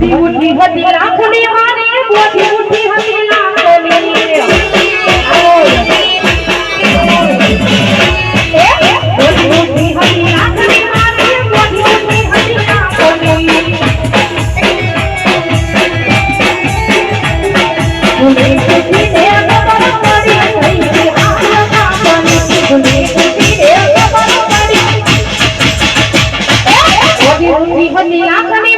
બોધી ઉઠી હતી લાખની મારી બોધી ઉઠી હતી લાખની ઉની ખુશી એ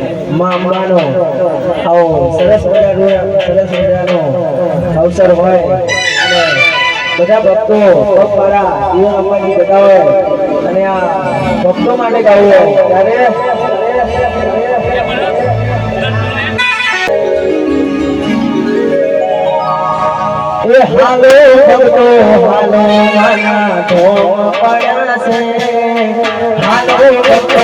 મા અંબાનો આવો સરસ સરસ મજાનો અવસર હોય અને બધા ભક્તો મારા જીવન અંબાજી બધા હોય અને આ ભક્તો માટે ગાવું હોય. ત્યારે હાલો ભક્તો, હાલો માના હાલો ભક્તો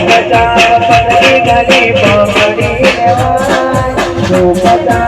બધા પડી ગરીબ પડી ધૂપતા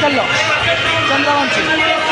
셀러. 샌다운치